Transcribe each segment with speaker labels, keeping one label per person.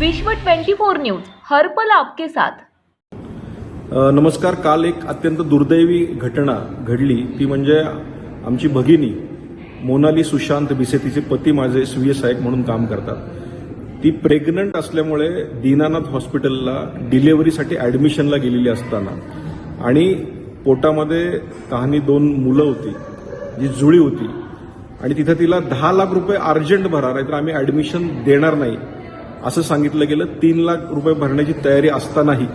Speaker 1: विश्व 24 न्यूज हर्पल आपके साथ.
Speaker 2: नमस्कार. काल एक अत्यंत दुर्दैवी घटना घडली. ती म्हणजे आमची भगिनी मोनाली सुशांत बिसे तिचे पती माझे स्वीय सहायक म्हणून काम करतात. ती प्रेग्नंट असल्यामुळे दीनानाथ हॉस्पिटलला डिलेव्हरीसाठी ॲडमिशनला गेलेली असताना आणि पोटामध्ये कहाणी दोन मुलं होती जी जुळी होती आणि तिथं तिला दहा लाख रुपये अर्जंट भरा नाहीतर आम्ही ॲडमिशन देणार नाही. असं सांगितलं गेलं तीन लाख रुपये भरण्याची तयारी असतानाही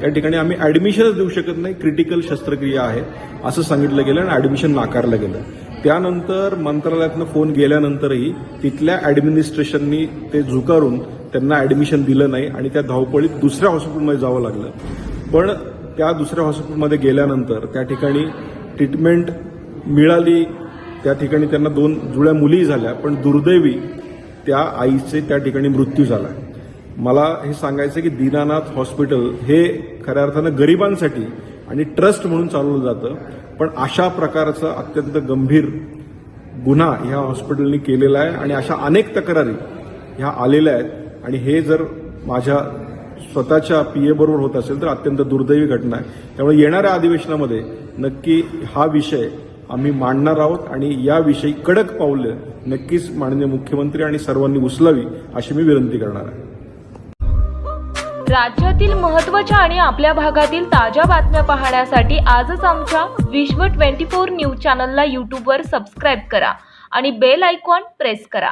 Speaker 2: त्या ठिकाणी आम्ही ॲडमिशनच देऊ शकत नाही क्रिटिकल शस्त्रक्रिया आहे असं सांगितलं गेलं आणि ॲडमिशन नाकारलं गेलं. त्यानंतर मंत्रालयातनं फोन गेल्यानंतरही तिथल्या ॲडमिनिस्ट्रेशननी ते झुकारून त्यांना ॲडमिशन दिलं नाही आणि त्या धावपळीत दुसऱ्या हॉस्पिटलमध्ये जावं लागलं. पण त्या दुसऱ्या हॉस्पिटलमध्ये गेल्यानंतर त्या ठिकाणी ट्रीटमेंट मिळाली त्या ठिकाणी त्यांना दोन जुळ्या मुली झाल्या पण दुर्दैवी त्या आईचे त्या ठिकाणी मृत्यू झाला. मला हे सांगायचं की दीनानाथ हॉस्पिटल हे खऱ्या अर्थानं गरिबांसाठी आणि ट्रस्ट म्हणून चालवलं जातं. पण अशा प्रकारचा अत्यंत गंभीर गुन्हा ह्या हॉस्पिटलनी केलेला आहे आणि अशा अनेक तक्रारी ह्या आलेल्या आहेत. आणि हे जर माझ्या स्वतःच्या पीए बरोबर होत असेल तर अत्यंत दुर्दैवी घटना आहे. त्यामुळे येणाऱ्या अधिवेशनामध्ये नक्की हा विषय आम्ही मांडणार आहोत आणि याविषयी कडक पावलं नक्कीच माननीय मुख्यमंत्री आणि सर्वांनी उचलावी अशी मी विनंती करणार आहे.
Speaker 1: राज्यातील महत्त्वाच्या आणि आपल्या भागातील ताज्या बातम्या पाहण्यासाठी आजच आमच्या विश्व 24 न्यूज चॅनलला यूट्यूबवर सबस्क्राईब करा आणि बेल आयकॉन प्रेस करा.